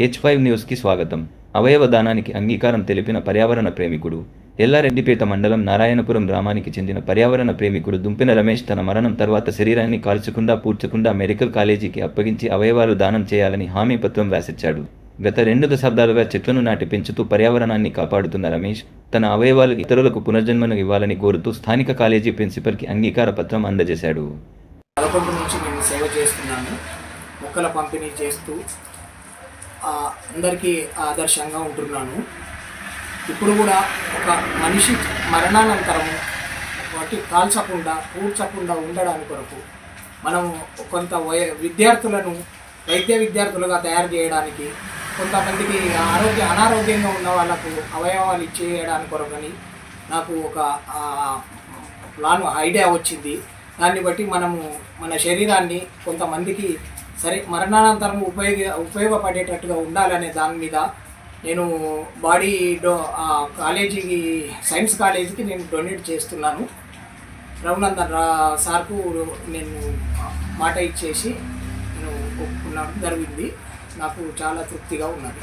H five న్యూస్కి స్వాగతం. అవయవ దానానికి అంగీకారం తెలిపిన పర్యావరణ ప్రేమికుడు. ఎల్లారెడ్డిపేట మండలం నారాయణపురం గ్రామానికి చెందిన పర్యావరణ ప్రేమికుడు దుంపిన రమేష్ తన మరణం తర్వాత శరీరాన్ని కాల్చకుండా పూడ్చకుండా మెడికల్ కాలేజీకి అప్పగించి అవయవాలు దానం చేయాలని హామీ పత్రం రాసిచ్చాడు. గత రెండు దశాబ్దాలుగా చెట్లను నాటి పెంచుతూ పర్యావరణాన్ని కాపాడుతున్న రమేష్ తన అవయవాలు ఇతరులకు పునర్జన్మను ఇవ్వాలని కోరుతూ స్థానిక కాలేజీ ప్రిన్సిపల్కి అంగీకార పత్రం అందజేశాడు. నుంచి నేను సేవ చేస్తున్నాను. మొక్కల పంపిణీ చేస్తూ అందరికీ ఆదర్శంగా ఉంటున్నాను. ఇప్పుడు కూడా ఒక మనిషి మరణానంతరము వాటి కాల్చకుండా పూడ్చకుండా ఉండడానికి కొరకు మనం కొంత వయ విద్యార్థులను వైద్య విద్యార్థులుగా తయారు చేయడానికి కొంతమందికి ఆరోగ్య అనారోగ్యంగా ఉన్న వాళ్ళకు అవయవాలు ఇచ్చేయడానికి కొరకని నాకు ఒక ప్లాన్ ఐడియా వచ్చింది. దాన్ని బట్టి మనము మన శరీరాన్ని కొంతమందికి సరే మరణానంతరం ఉపయోగ ఉపయోగపడేటట్టుగా ఉండాలనే దాని మీద నేను బాడీ డో కాలేజీకి సైన్స్ కాలేజీకి నేను డొనేట్ చేస్తున్నాను. రఘునందన్ రా సార్కు నేను మాట ఇచ్చేసి నేను ఒప్పుకున్నాను. జరిగింది. నాకు చాలా తృప్తిగా ఉన్నది.